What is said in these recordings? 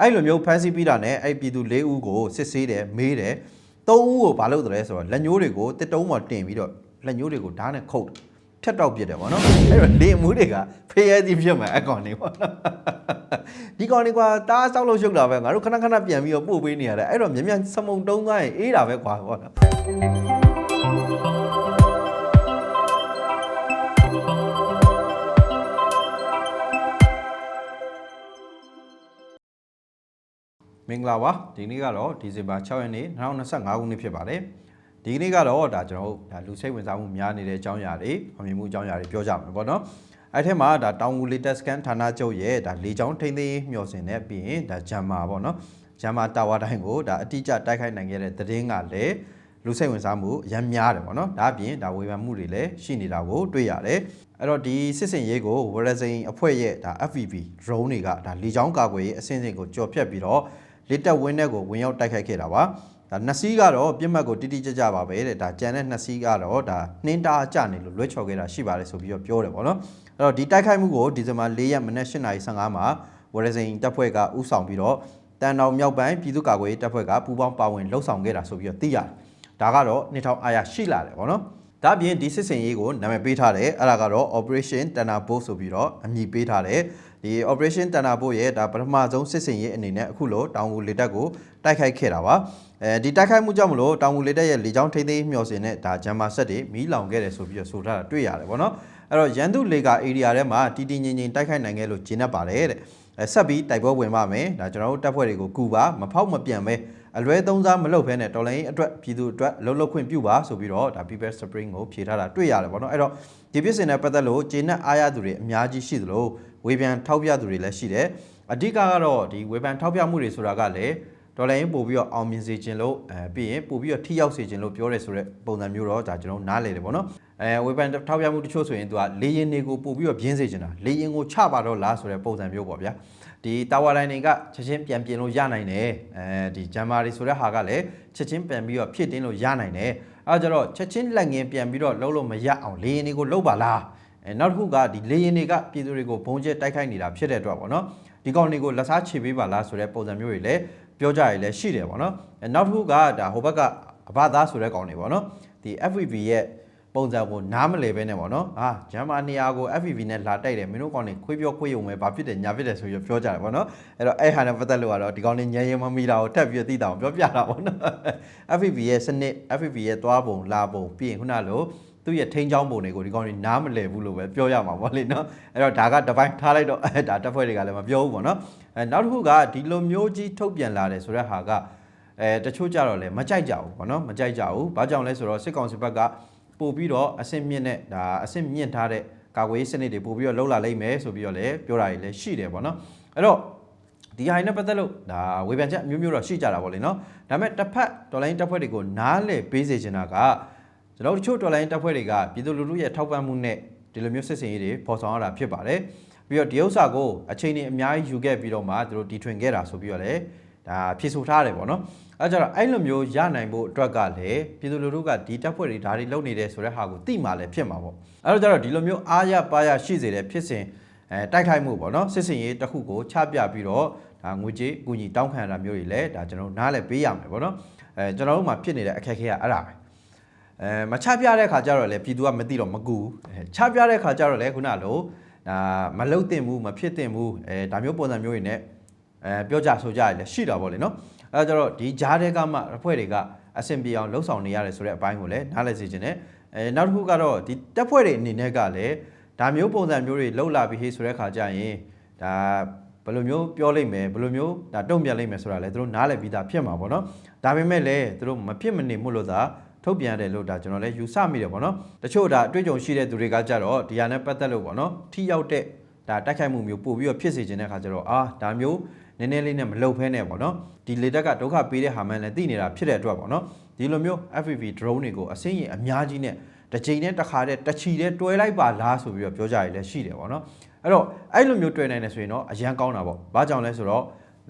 အဲ့လိုမျိုးဖမ်းဆီးပြီးတာနဲ့အဲ့ပြည်သူ၄ဦးကိုစစ်ဆေးတယ်မေးတယ်၃ဦးကိုဘာလုပ်တယ်လဲဆိုတော့လက်ညှိုးတွေကိုတစ်တုံးပေါ်တင်ပြီးတော့လက်ညှိုးတွေကိုဓာတ်နဲ့ခုတ်ဖြတ်တောက်ပြစ်တယ်ဗောနော်အဲ့တော့လေမှုတွေကဖေးရသည်ဖြစ်မှာအကောင်နေဗောနော်ဒီကောင်တွေကတားဆောက်လို့ရှုပ်တာပဲငါတို့ခဏခဏပြန်ပြီးတော့ပို့ပေးနေရတယ်အဲ့တော့မြန်မြန်စမုံတုံးသွားရင်အေးတာပဲကွာဗောနော် မင်္ဂလာပါဒီနေ့ကတော့ဒီဇင်ဘာ6ရက်နေ့2025ခုနှစ်ဖြစ်ပါတယ်ဒီနေ့ကတော့ဒါကျွန်တော်တို့ဒါလူစိတ်ဝင်စားမှုများနေတဲ့အကြောင်းအရာတွေအမြင်မှုအကြောင်းအရာတွေပြောကြမှာပေါ့နော်အဲ့ထက်မှာဒါတောင်ငူလေတက်စကန်ဌာနချုပ်ရဲ့ဒါလေချောင်းထိန်းသိမ်းမျှော်စင်နဲ့ပြီးရင်ဒါဂျမ်မာပေါ့နော်ဂျမ်မာတာဝါတိုင်းကိုဒါအတိအကျတိုက်ခိုက်နိုင်ခဲ့တဲ့သတင်းကလည်းလူစိတ်ဝင်စားမှုအများများတယ်ပေါ့နော်ဒါအပြင်ဒါဝေဖန်မှုတွေလည်းရှိနေတာကိုတွေ့ရတယ်အဲ့တော့ဒီစစ်စင်ရေးကိုဝရဇိန်အဖွဲ့ရဲ့ဒါ FVP drone တွေကဒါလေချောင်းကာကွယ်ရေးအဆင့်ဆင့်ကိုကြော်ဖြတ်ပြီးတော့ လက်တက်ဝင်းတဲ့ကိုဝင်ရောက်တိုက်ခိုက်ခဲ့တာပါဒါနှစ်စီးကတော့ပြစ်မှတ်ကိုတိတိကျကျပါပဲတဲ့ဒါကြံတဲ့နှစ်စီးကတော့ဒါနှင်းတာကြနေလို့လွဲချော်ခဲ့တာရှိပါတယ်ဆိုပြီးတော့ပြောတယ်ပေါ့နော်အဲ့တော့ဒီတိုက်ခိုက်မှုကိုဒီဇင်ဘာ၄ရက်မနက်8:55မှာဝရဇိန်တပ်ဖွဲ့ကဥဆောင်ပြီးတော့တန်တောင်မြောက်ပိုင်းပြည်သူ့ကာကွယ်ရေးတပ်ဖွဲ့ကပူးပေါင်းပါဝင်လှုပ်ဆောင်ခဲ့တာဆိုပြီးတော့သိရတယ်ဒါကတော့နှစ်ထောင်အားရရှိလာတယ်ပေါ့နော်ဒါအပြင်ဒီစစ်စင်ရေးကိုနာမည်ပေးထားတယ်အဲ့ဒါကတော့ Operation Thunderbolt ဆိုပြီးတော့အမည်ပေးထားတယ် ဒီ Operation Thunderbolt ရဲ့ဒါပထမဆုံးစစ်စင်ရေးအနေနဲ့အခုလိုတောင်ငူလေတပ်ကိုတိုက်ခိုက်ခဲ့တာပါအဲဒီတိုက်ခိုက်မှုကြောင့်မလို့တောင်ငူလေတပ်ရဲ့လေကြောင်းထိန်းသိမ်းမျှော်စင်နဲ့ဒါဂျမ်မာဆက်တွေမီးလောင်ခဲ့တယ်ဆိုပြီးတော့ဆိုထားတာတွေ့ရတယ်ပေါ့နော်အဲ့တော့ရန်သူလေကာ area ထဲမှာတီတီငင်ငင်တိုက်ခိုက်နိုင်ခဲ့လို့ဂျင်းတ်ပါတယ်တဲ့အဲဆက်ပြီးတိုက်ပွဲဝင်ပါမယ်ဒါကျွန်တော်တို့တပ်ဖွဲ့တွေကိုကူပါမဖောက်မပြန်ပဲအလွဲသုံးစားမလုပ်ဘဲနဲ့တော်လိုင်းအတွက်ပြည်သူအတွက်လှုပ်လှုပ်ခွင့်ပြုပါဆိုပြီးတော့ဒါ People Spring ကိုဖြေထားတာတွေ့ရတယ်ပေါ့နော်အဲ့တော့ဒီပြစ်စင်နဲ့ပတ်သက်လို့ဂျင်းတ်အားရသူတွေအများကြီးရှိသလို ဝေဖန်ထောက်ပြသူတွေလည်းရှိတယ်အဓိကကတော့ဒီဝေဖန်ထောက်ပြမှုတွေဆိုတာကလည်းဒေါ်လာရင်းပို့ပြီးတော့အောင်မြင်စေခြင်းလို့အဲပြီးရင်ပို့ပြီးတော့ထိရောက်စေခြင်းလို့ပြောရဲဆိုတဲ့ပုံစံမျိုးတော့ဒါကျွန်တော်နားလည်တယ်ပေါ့နော်အဲဝေဖန်ထောက်ပြမှုတချို့ဆိုရင်သူကလေရင်တွေကိုပို့ပြီးတော့ပြင်းစေချင်တာလေရင်ကိုချပါတော့လားဆိုတဲ့ပုံစံမျိုးပေါ့ဗျာဒီတာဝါတိုင်းတွေကချက်ချင်းပြန်ပြင်လို့ရနိုင်တယ်အဲဒီဂျမ်မာတွေဆိုတဲ့ဟာကလည်းချက်ချင်းပြန်ပြီးတော့ဖြစ်တင်းလို့ရနိုင်တယ်အဲဒါကြတော့ချက်ချင်းလက်ငင်းပြန်ပြီးတော့လှုပ်လို့မရအောင်လေရင်တွေကိုလှုပ်ပါလား အဲနောက်တစ်ခုကဒီလေရင်တွေကပြည်သူတွေကိုဘုံကျဲတိုက်ခိုက်နေတာဖြစ်တဲ့အတွက်ပေါ့နော်ဒီကောင်တွေကိုလက်စားချေပေးပါလားဆိုတဲ့ပုံစံမျိုးတွေလည်းပြောကြရည်လည်းရှိတယ်ပေါ့နော်အဲနောက်တစ်ခုကဒါဟိုဘက်ကအဘသားဆိုတဲ့ကောင်တွေပေါ့နော်ဒီ FVB ရဲ့ပုံစံကိုနားမလည်ပဲနဲ့ပေါ့နော်ဟာဂျမ်မာနေရာကို FVB နဲ့လာတိုက်တယ်မင်းတို့ကောင်တွေခွေးပြောခွေးယုံပဲဘာဖြစ်တယ်ညာဖြစ်တယ်ဆိုပြီးပြောကြတယ်ပေါ့နော်အဲ့တော့အဲ့ဟာနဲ့ပတ်သက်လို့ကတော့ဒီကောင်တွေညံရင်မမီတာကိုတက်ပြီးသိတာအောင်ပြောပြတာပေါ့နော် FVB ရဲ့စနစ် FVB ရဲ့သွားပုံလာပုံပြီးရင်ခုနလို သူ့ရဲ့ထိန်းချောင်းပုံတွေကိုဒီကောင်တွေနားမလည်ဘူးလို့ပဲပြောရမှာပေါ့လေနော်အဲ့တော့ဒါကတပိုင်းထားလိုက်တော့အဲဒါတက်ဖွဲ့တွေကလည်းမပြောဘူးပေါ့နော်အဲနောက်တစ်ခုကဒီလိုမျိုးကြီးထုတ်ပြန်လာတယ်ဆိုတဲ့ဟာကအဲတချို့ကြတော့လည်းမကြိုက်ကြဘူးပေါ့နော်မကြိုက်ကြဘူးဘာကြောင့်လဲဆိုတော့စစ်ကောင်စီဘက်ကပို့ပြီးတော့အဆင့်မြင့်တဲ့ဒါအဆင့်မြင့်ထားတဲ့ကာကွယ်ရေးစနစ်တွေပို့ပြီးတော့လှုပ်လာလိမ့်မယ်ဆိုပြီးတော့လည်းပြောတာတွေလည်းရှိတယ်ပေါ့နော်အဲ့တော့ဒီဟာနဲ့ပတ်သက်လို့ဒါဝေဖန်ချက်အမျိုးမျိုးတော့ရှိကြတာပေါ့လေနော်ဒါပေမဲ့တစ်ဖက်ဒေါ်လာရင်းတပ်ဖွဲ့တွေကိုနားလည်ပေးစေချင်တာက ကျွန်တော်တို့တချို့ဒေါ်လာရင်းတပ်ဖွဲ့တွေကပြည်သူလူထုရဲ့ထောက်ပံ့မှုနဲ့ဒီလိုမျိုးစစ်စင်ရေးတွေပေါ်ဆောင်ရတာဖြစ်ပါတယ်ပြီးတော့ဒီဥစ္စာကိုအချိန်ကြီးအများကြီးယူခဲ့ပြီးတော့မှသူတို့တီထွင်ခဲ့တာဆိုပြီးတော့လည်းဒါဖြေဆိုထားတယ်ပေါ့နော်အဲကြတော့အဲ့လိုမျိုးရနိုင်ဖို့အတွက်ကလည်းပြည်သူလူထုကဒီတပ်ဖွဲ့တွေဒါတွေလုပ်နေတယ်ဆိုတဲ့ဟာကိုသိမှလည်းဖြစ်မှာပေါ့အဲ့တော့ကြတော့ဒီလိုမျိုးအားရပါရရှိစေတဲ့ဖြစ်စဉ်အဲတိုက်ခိုက်မှုပေါ့နော်စစ်စင်ရေးတစ်ခုကိုချပြပြီးတော့ဒါငွေကြေးအကူအညီတောင်းခံရတာမျိုးတွေလည်းဒါကျွန်တော်နားလည်းပေးရမယ်ပေါ့နော်အဲကျွန်တော်တို့မှာဖြစ်နေတဲ့အခက်အခဲကအဲ့ဒါပဲ အဲမချပြတဲ့ခါကျတော့လေပြည်သူကမသိတော့မကူအဲချပြတဲ့ခါကျတော့လေခုနလိုဒါမလုတ်တင်ဘူးမဖြစ်တင်ဘူးအဲဒါမျိုးပုံစံမျိုးတွေနဲ့အဲပြောကြဆိုကြရလည်းရှိတာပေါ့လေနော်အဲဒါကြတော့ဒီဂျားတဲ့ကမှအဖွဲ့တွေကအဆင်ပြေအောင်လှုပ်ဆောင်နေရတယ်ဆိုတဲ့အပိုင်းကိုလည်းနားလည်စေချင်တယ်အဲနောက်တစ်ခုကတော့ဒီတက်ဖွဲ့တွေအနေနဲ့ကလည်းဒါမျိုးပုံစံမျိုးတွေလှုပ်လာပြီးဟေးဆိုတဲ့ခါကျရင်ဒါဘယ်လိုမျိုးပြောလိုက်မယ်ဘယ်လိုမျိုးဒါတုံ့ပြန်လိုက်မယ်ဆိုတာလည်းသူတို့နားလည်ပြီးသားဖြစ်မှာပေါ့နော်ဒါပေမဲ့လည်းသူတို့မဖြစ်မနေမှုလို့သာ ထုတ်ပြန်တယ်လို့ဒါကျွန်တော်လည်းယူဆမိတယ်ပေါ့နော်တချို့ဒါအတွေ့အကြုံရှိတဲ့သူတွေကကြတော့ဒီဟာနဲ့ပတ်သက်လို့ပေါ့နော်ထိရောက်တဲ့ဒါတိုက်ခိုက်မှုမျိုးပို့ပြီးတော့ဖြစ်စေခြင်းတဲ့ခါကျတော့အာဒါမျိုးနည်းနည်းလေးနဲ့မလုံဖဲနဲ့ပေါ့နော်ဒီလေတက်ကဒုက္ခပေးတဲ့ဟာမှန်လည်းသိနေတာဖြစ်တဲ့အတွက်ပေါ့နော်ဒီလိုမျိုး FPV drone တွေကိုအစင်းရင်အများကြီးနဲ့တစ်ချိန်နဲ့တစ်ခါတည်းတစ်ချီတည်းတွဲလိုက်ပါလားဆိုပြီးတော့ပြောကြရည်လည်းရှိတယ်ပေါ့နော်အဲ့တော့အဲ့လိုမျိုးတွဲနိုင်တယ်ဆိုရင်တော့အရန်ကောင်းတာပေါ့ဘာကြောင့်လဲဆိုတော့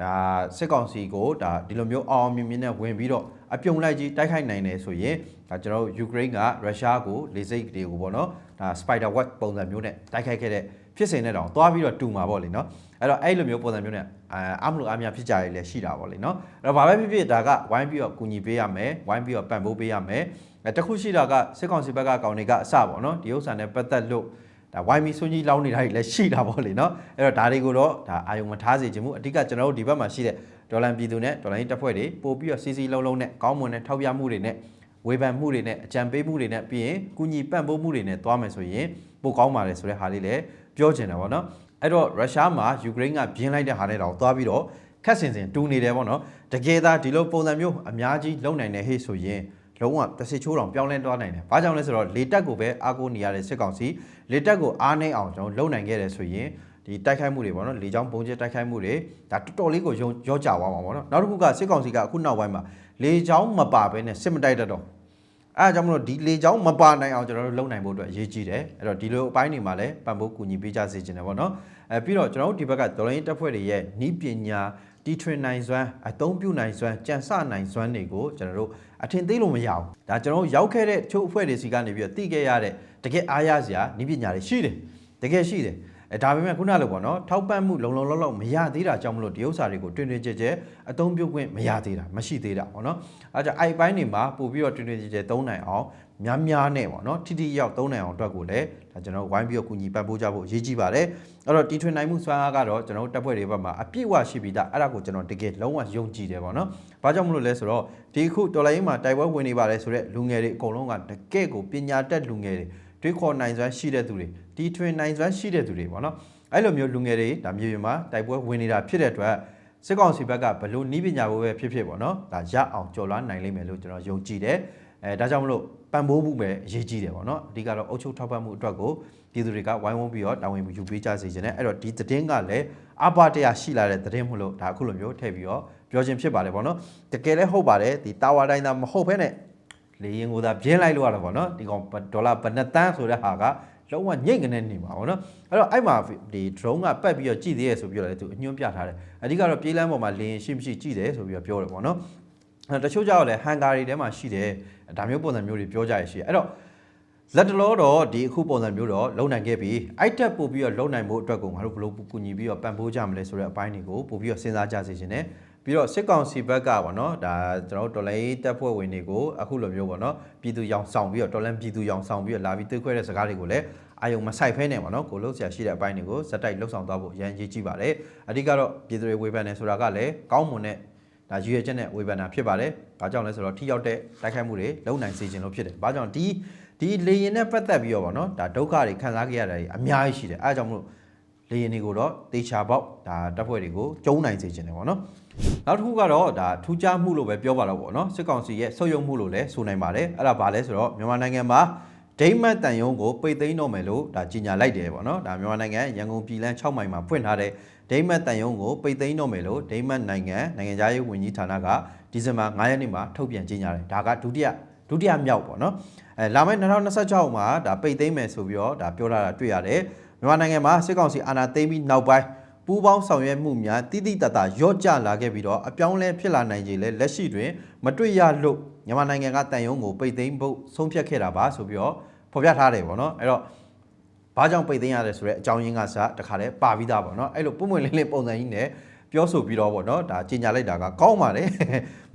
ဒါစစ်ကောင်စီကိုဒါဒီလိုမျိုးအောင်မြင်မြင်နဲ့ဝင်ပြီးတော့ အပြုံလိုက်ကြီးတိုက်ခိုက်နိုင်တယ်ဆိုရင်ဒါကျွန်တော်တို့ယူကရိန်းကရုရှားကိုလေစိတ်တွေကိုပေါ့နော်ဒါ spider web ပုံစံမျိုးနဲ့တိုက်ခိုက်ခဲ့တဲ့ဖြစ်စဉ်နဲ့တောင်သွားပြီးတော့တူမှာပေါ့လေနော်အဲ့တော့အဲ့လိုမျိုးပုံစံမျိုးနဲ့အာအမလို့အများဖြစ်ကြရလေရှိတာပေါ့လေနော်အဲ့တော့ဘာပဲဖြစ်ဖြစ်ဒါကဝိုင်းပြီးတော့ကူညီပေးရမယ်ဝိုင်းပြီးတော့ပံ့ပိုးပေးရမယ်အဲတခုရှိတာကစစ်ကောင်စီဘက်ကကောင်တွေကအစပေါ့နော်ဒီဥစ္စာနဲ့ပတ်သက်လို့ ဒါဝိုင်းပြီးဆွန်ကြီးလောင်းနေတာတွေလည်းရှိတာပေါ့လေနော်အဲ့တော့ဒါတွေကိုတော့ဒါအာယုံမထားစေချင်ဘူးအဓိကကျွန်တော်တို့ဒီဘက်မှာရှိတဲ့ဒေါ်လာပြည်သူနဲ့ဒေါ်လာရေးတပ်ဖွဲ့တွေပို့ပြီးတော့စီစီလုံးလုံးနဲ့ကောင်းမွန်တဲ့ထောက်ပြမှုတွေနဲ့ဝေဖန်မှုတွေနဲ့အကြံပေးမှုတွေနဲ့ပြီးရင်ကုညီပံ့ပိုးမှုတွေနဲ့သွားမယ်ဆိုရင်ပိုကောင်းပါလေဆိုတဲ့ဟာလေးလည်းပြောချင်တယ်ပေါ့နော်အဲ့တော့ရုရှားမှာယူကရိန်းကပြင်းလိုက်တဲ့ဟာနဲ့တော့သွားပြီးတော့ခက်စင်စင်တူနေတယ်ပေါ့နော်တကယ်သားဒီလိုပုံစံမျိုးအများကြီးလုံနိုင်တဲ့ဟေ့ဆိုရင် လုံးဝတစ်စစ်ချိုးတောင်ပြောင်းလဲသွားနိုင်တယ်။ဘာကြောင့်လဲဆိုတော့လေတက်ကိုပဲအားကိုးနေရတဲ့စစ်ကောင်စီလေတက်ကိုအားနှိမ့်အောင်ကျွန်တော်လုံနိုင်ခဲ့တယ်ဆိုရင်ဒီတိုက်ခိုက်မှုတွေပေါ့နော်လေချောင်းပုံကျဲတိုက်ခိုက်မှုတွေဒါတော်တော်လေးကိုရောရောကြသွားမှာပေါ့နော်နောက်တစ်ခုကစစ်ကောင်စီကအခုနောက်ပိုင်းမှာလေချောင်းမပါဘဲနဲ့စစ်မတိုက်တတ်တော့အဲအကြောင်းမလို့ဒီလေချောင်းမပါနိုင်အောင်ကျွန်တော်တို့လုံနိုင်ဖို့အတွက်အရေးကြီးတယ်အဲ့တော့ဒီလိုအပိုင်းတွေမှာလည်းပံ့ပိုးကူညီပေးကြစေချင်တယ်ပေါ့နော်အဲပြီးတော့ကျွန်တော်တို့ဒီဘက်ကဒေါ်လာရင်းတပ်ဖွဲ့တွေရဲ့နီးပညာ တီထွင်နိုင်စွမ်းအသုံးပြုနိုင်စွမ်းကြံစနိုင်စွမ်းတွေကိုကျွန်တော်တို့အထင်သေးလို့မရဘူးဒါကျွန်တော်တို့ရောက်ခဲ့တဲ့ချို့အဖွဲ့တွေစီကနေပြီးတော့တည်ခဲ့ရတဲ့တကယ်အားရစရာနီးပညာတွေရှိတယ်တကယ်ရှိတယ်အဲဒါပေမဲ့ခုနလိုပေါ့နော်ထောက်ပံ့မှုလုံလုံလောက်လောက်မရသေးတာကြောင့်မလို့ဒီဥစ္စာတွေကိုတွင်တွင်ကြဲကြဲအသုံးပြုခွင့်မရသေးတာမရှိသေးတာပေါ့နော်အဲကြောင့်အဲ့ပိုင်းတွေမှာပို့ပြီးတော့တွင်တွင်ကြဲကြဲသုံးနိုင်အောင် များများနဲ့ပေါ့နော်ထိထိရောက်သုံးနိုင်အောင်အတွက်ကိုလည်းဒါကျွန်တော်ဝိုင်းပြီးတော့ကူညီပံ့ပိုးကြဖို့အရေးကြီးပါတယ်အဲ့တော့တီထွင်နိုင်မှုစွမ်းအားကတော့ကျွန်တော်တို့တပ်ဖွဲ့တွေဘက်မှာအပြည့်အဝရှိပြီးသားအဲ့ဒါကိုကျွန်တော်တကယ်လုံးဝယုံကြည်တယ်ပေါ့နော်ဘာကြောင့်မလို့လဲဆိုတော့ဒီခုတော်လိုင်းမှာတိုက်ပွဲဝင်နေပါတယ်ဆိုတော့လူငယ်တွေအကုန်လုံးကတကယ့်ကိုပညာတတ်လူငယ်တွေတွေးခေါ်နိုင်စွမ်းရှိတဲ့သူတွေတီထွင်နိုင်စွမ်းရှိတဲ့သူတွေပေါ့နော်အဲ့လိုမျိုးလူငယ်တွေဒါမြေပြင်မှာတိုက်ပွဲဝင်နေတာဖြစ်တဲ့အတွက်စစ်ကောင်စီဘက်ကဘလို့နီးပညာဘိုးပဲဖြစ်ဖြစ်ပေါ့နော်ဒါရအောင်ကြော်လွှမ်းနိုင်လိမ့်မယ်လို့ကျွန်တော်ယုံကြည်တယ် အဲဒါကြောင့်မလို့ပံ့ပိုးမှုပဲအရေးကြီးတယ်ပေါ့နော်အဓိကတော့အုပ်ချုပ်ထောက်ပံ့မှုအတွက်ကိုပြည်သူတွေကဝိုင်းဝန်းပြီးတော့တာဝန်ယူပေးကြစေချင်တယ်အဲ့တော့ဒီသတင်းကလည်းအပတရားရှိလာတဲ့သတင်းမလို့ဒါအခုလိုမျိုးထည့်ပြီးတော့ပြောခြင်းဖြစ်ပါတယ်ပေါ့နော်တကယ်လည်းဟုတ်ပါတယ်ဒီတာဝါတိုင်းသာမဟုတ်ဘဲနဲ့လေရင်ကိုသာပြင်းလိုက်လို့ရတော့ပေါ့နော်ဒီကောင်ဒေါ်လာဘယ်နှစ်တန်းဆိုတဲ့ဟာကလုံးဝညိတ်ကနေနေမှာပေါ့နော်အဲ့တော့အဲ့မှာဒီ drone ကပတ်ပြီးတော့ကြည့်သေးရဆိုပြီးတော့လည်းသူအညွှန်းပြထားတယ်အဓိကတော့ပြေးလမ်းပေါ်မှာလေရင်ရှိမရှိကြည့်တယ်ဆိုပြီးတော့ပြောတယ်ပေါ့နော်အဲ့ တချို့ကြောက်လည်းဟန်ကာရီထဲမှာရှိတယ်ဒါမျိုးပုံစံမျိုးတွေပြောကြရရှိတယ်အဲ့တော့လက်တလောတော့ဒီအခုပုံစံမျိုးတော့လုံနိုင်ခဲ့ပြီအိုက်တက်ပို့ပြီးတော့လုံနိုင်ဖို့အတွက်ကိုငါတို့ဘယ်လိုကူညီပြီးတော့ပံ့ပိုးကြမလဲဆိုတဲ့အပိုင်းတွေကိုပို့ပြီးတော့စဉ်းစားကြစေချင်တယ်ပြီးတော့စစ်ကောင်စီဘက်ကပေါ့နော်ဒါကျွန်တော်တို့တော်လိုင်းတပ်ဖွဲ့ဝင်တွေကိုအခုလိုမျိုးပေါ့နော်ပြည်သူရောင်ဆောင်ပြီးတော့တော်လန်ပြည်သူရောင်ဆောင်ပြီးတော့လာပြီးတွေ့ခွဲတဲ့စကားတွေကိုလည်းအာယုံမဆိုင်ဖဲနဲ့ပေါ့နော်ကိုလို့ဆရာရှိတဲ့အပိုင်းတွေကိုဇက်တိုက်လှုပ်ဆောင်သွားဖို့ရန်ကြီးကြည့်ပါတယ်အဓိကတော့ပြည်သူတွေဝေဖန်နေဆိုတာကလည်းကောင်းမွန်တဲ့ ဒါရည်ရွယ်ချက်နဲ့ဝေဖန်တာဖြစ်ပါတယ်။ဘာကြောင့်လဲဆိုတော့ထိရောက်တဲ့တိုက်ခိုက်မှုတွေလုံနိုင်စေခြင်းလို့ဖြစ်တယ်။ဘာကြောင့်ဒီဒီလေရင်နဲ့ပတ်သက်ပြီးတော့ဗောနော်ဒါဒုက္ခတွေခံစားခဲ့ရတာတွေအများကြီးရှိတယ်။အဲအကြောင်းမလို့လေရင်တွေကိုတော့တေချာပေါက်ဒါတပ်ဖွဲ့တွေကိုကျုံနိုင်စေခြင်းတယ်ဗောနော်။နောက်တစ်ခုကတော့ဒါထူးခြားမှုလို့ပဲပြောပါတော့ဗောနော်။စစ်ကောင်စီရဲ့ဆုတ်ယုံမှုလို့လည်းဆိုနိုင်ပါတယ်။အဲ့ဒါဘာလဲဆိုတော့မြန်မာနိုင်ငံမှာဒိမတ်တန်ယုံကိုပိတ်သိမ်းတော့မယ်လို့ဒါကြီးညာလိုက်တယ်ဗောနော်။ဒါမြန်မာနိုင်ငံရန်ကုန်ပြည်လန်း6မိုင်မှာဖွင့်ထားတဲ့ ဒိမတ်တန်ယုံကိုပိတ်သိမ်းတော့မယ်လို့ဒိမတ်နိုင်ငံနိုင်ငံသားရေးဝန်ကြီးဌာနကဒီဇင်ဘာ9ရက်နေ့မှာထုတ်ပြန်ကြေညာတယ်ဒါကဒုတိယဒုတိယမြောက်ပေါ့နော်အဲလာမယ့်2026မှာဒါပိတ်သိမ်းမယ်ဆိုပြီးတော့ဒါပြောလာတာတွေ့ရတယ်မြန်မာနိုင်ငံမှာစစ်ကောင်စီအာဏာသိမ်းပြီးနောက်ပိုင်းပူးပေါင်းဆောင်ရွက်မှုများတိတိတတ်တာရော့ကျလာခဲ့ပြီးတော့အပြောင်းလဲဖြစ်လာနိုင်ကြလေလက်ရှိတွင်မတွေ့ရလို့မြန်မာနိုင်ငံကတန်ယုံကိုပိတ်သိမ်းဖို့ဆုံးဖြတ်ခဲ့တာပါဆိုပြီးတော့ဖော်ပြထားတယ်ပေါ့နော်အဲ့တော့ ဘာကြောင့်ပိတ်သိမ်းရတယ်ဆိုတော့အကြောင်းရင်းကစတခါတည်းပါပြီးသားပေါ့နော်အဲ့လိုပုံမှန်လေးလေးပုံစံကြီးနဲ့ပြောဆိုပြီးတော့ပေါ့နော်ဒါကြီးညာလိုက်တာကကောင်းပါတယ်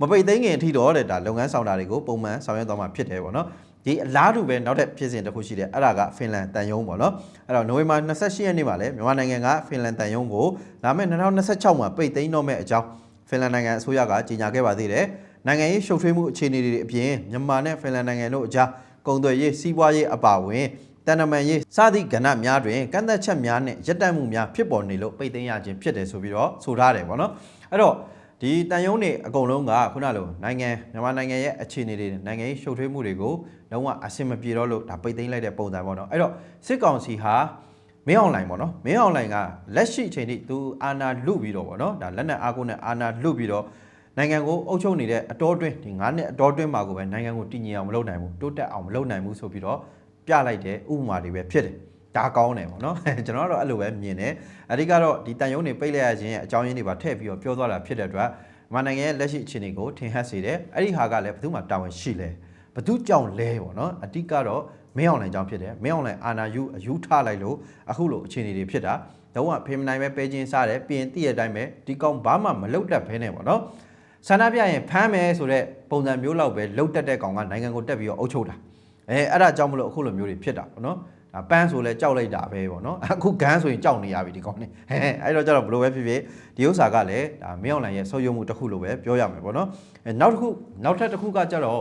မပိတ်သိမ်းခင်အထိတော့တဲ့ဒါလုပ်ငန်းဆောင်တာတွေကိုပုံမှန်ဆောင်ရွက်သွားမှာဖြစ်တယ်ပေါ့နော်ဒီအလားတူပဲနောက်ထပ်ဖြစ်စဉ်တစ်ခုရှိတယ်အဲ့ဒါကဖင်လန်တန်ယုံပေါ့နော်အဲ့တော့နိုဝင်ဘာ28ရက်နေ့မှာလည်းမြန်မာနိုင်ငံကဖင်လန်တန်ယုံကိုလာမယ့်2026မှာပိတ်သိမ်းတော့မယ့်အကြောင်းဖင်လန်နိုင်ငံအစိုးရကကြီးညာခဲ့ပါသေးတယ်နိုင်ငံရေးရှုပ်ထွေးမှုအခြေအနေတွေအပြင်မြန်မာနဲ့ဖင်လန်နိုင်ငံတို့အကြားကုန်သွယ်ရေးစီးပွားရေးအပါအဝင် တန်တမန်ရေးစသည့်ကဏ္ဍများတွင်ကန့်သက်ချက်များနဲ့ရပ်တန့်မှုများဖြစ်ပေါ်နေလို့ပိတ်သိမ်းရခြင်းဖြစ်တယ်ဆိုပြီးတော့ဆိုထားတယ်ပေါ့နော်အဲ့တော့ဒီတန်ယုံတွေအကုန်လုံးကခုနလိုနိုင်ငံမြန်မာနိုင်ငံရဲ့အခြေအနေတွေနိုင်ငံရေးရှုပ်ထွေးမှုတွေကိုလုံးဝအဆင်မပြေတော့လို့ဒါပိတ်သိမ်းလိုက်တဲ့ပုံစံပေါ့နော်အဲ့တော့စစ်ကောင်စီဟာမင်းအောင်လိုင်ပေါ့နော်မင်းအောင်လိုင်ကလက်ရှိအချိန်ထိသူအာဏာလုပြီးတော့ပေါ့နော်ဒါလက်နက်အားကိုးနဲ့အာဏာလုပြီးတော့နိုင်ငံကိုအုပ်ချုပ်နေတဲ့အတော်တွင်းဒီ9နှစ်အတော်တွင်းမှာကိုပဲနိုင်ငံကိုတည်ငြိမ်အောင်မလုပ်နိုင်ဘူးတိုးတက်အောင်မလုပ်နိုင်ဘူးဆိုပြီးတော့ ပြလိုက်တဲ့ဥပမာတွေပဲဖြစ်တယ်ဒါကောင်းတယ်ပေါ့နော်ကျွန်တော်ကတော့အဲ့လိုပဲမြင်တယ်အဓိကတော့ဒီတန်ယုံတွေပိတ်လိုက်ရခြင်းရဲ့အကြောင်းရင်းတွေပါထည့်ပြီးတော့ပြောသွားတာဖြစ်တဲ့အတွက်မြန်မာနိုင်ငံရဲ့လက်ရှိအခြေအနေကိုထင်ဟပ်စေတယ်အဲ့ဒီဟာကလည်းဘယ်သူမှတာဝန်ရှိလဲဘသူကြောင့်လဲပေါ့နော်အဓိကတော့မင်းအောင်လှိုင်ကြောင့်ဖြစ်တယ်မင်းအောင်လှိုင်အာနာယူအယူထားလိုက်လို့အခုလိုအခြေအနေတွေဖြစ်တာတော့ကဖေမနိုင်ပဲပဲချင်းစားတယ်ပြင်တည့်ရတိုင်းပဲဒီကောင်ဘာမှမလုပ်တတ်ဖဲနဲ့ပေါ့နော်ဆန္ဒပြရင်ဖမ်းမယ်ဆိုတော့ပုံစံမျိုးလောက်ပဲလုတ်တက်တဲ့ကောင်ကနိုင်ငံကိုတက်ပြီးတော့အုပ်ချုပ်တာ အဲအဲ့ဒါကြောင့်မလို့အခုလိုမျိုးတွေဖြစ်တာပေါ့နော်ဒါပန်းဆိုလဲကြောက်လိုက်တာပဲပေါ့နော်အခုဂန်းဆိုရင်ကြောက်နေရပြီဒီကောင်နေဟဲဟဲအဲ့တော့ကျတော့ဘလို့ပဲဖြစ်ဖြစ်ဒီဥစ္စာကလည်းဒါမင်းအောင်လှိုင်ရဲ့ဆောက်ရုံမှုတစ်ခုလို့ပဲပြောရမယ်ပေါ့နော်အဲနောက်တစ်ခုနောက်ထပ်တစ်ခုကကျတော့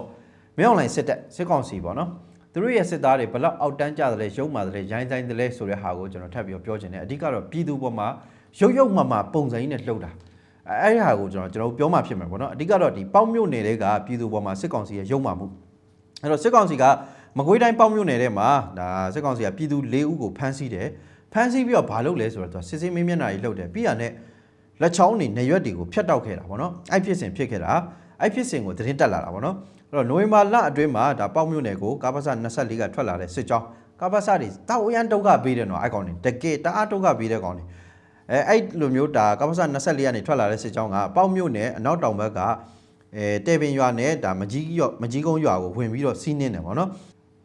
မင်းအောင်လှိုင်စစ်တက်စစ်ကောင်စီပေါ့နော်သူတို့ရဲ့စစ်သားတွေဘလောက်အောက်တန်းကြတယ်လဲရုံမာတယ်လဲရိုင်းဆိုင်တယ်လဲဆိုတဲ့ဟာကိုကျွန်တော်ထပ်ပြီးတော့ပြောချင်တယ်အဓိကတော့ပြည်သူပေါ်မှာရုပ်ရုပ်မှမှပုံစံကြီးနဲ့လှုပ်တာအဲအဲ့ဒီဟာကိုကျွန်တော်ကျွန်တော်ပြောမှဖြစ်မှာပေါ့နော်အဓိကတော့ဒီပေါက်မြို့နယ်တွေကပြည်သူပေါ်မှာစစ်ကောင်စီရဲ့ရုံမာမှု အဲ့တော့စစ်ကောင်စီကမကွေးတိုင်းပေါက်မြို့နယ်ထဲမှာဒါစစ်ကောင်စီကပြည်သူ၄ဦးကိုဖမ်းဆီးတယ်ဖမ်းဆီးပြီးတော့ဘာလုပ်လဲဆိုတော့သူကစစ်စစ်မင်းမျက်နှာကြီးလှုပ်တယ်ပြီးရတဲ့လက်ချောင်းတွေနေရွက်တွေကိုဖျက်တောက်ခဲ့တာပေါ့နော်အဲ့ဖြစ်စဉ်ဖြစ်ခဲ့တာအဲ့ဖြစ်စဉ်ကိုသတင်းတက်လာတာပေါ့နော်အဲ့တော့နိုဝင်ဘာလအတွင်းမှာဒါပေါက်မြို့နယ်ကိုကာပစ24ကထွက်လာတဲ့စစ်ကြောင်းကာပစတွေတောက်ရန်ဒုက္ခပေးတယ်နော်အဲ့ကောင်တွေတကယ်တအားဒုက္ခပေးတဲ့ကောင်တွေအဲအဲ့လိုမျိုးဒါကာပစ24ကနေထွက်လာတဲ့စစ်ကြောင်းကပေါက်မြို့နယ်အနောက်တောင်ဘက်က အဲတဲပင်ရွာနဲ့ဒါမကြီးရွာမကြီးကုန်းရွာကိုဝင်ပြီးတော့စီးနင်းတယ်ပေါ့နော်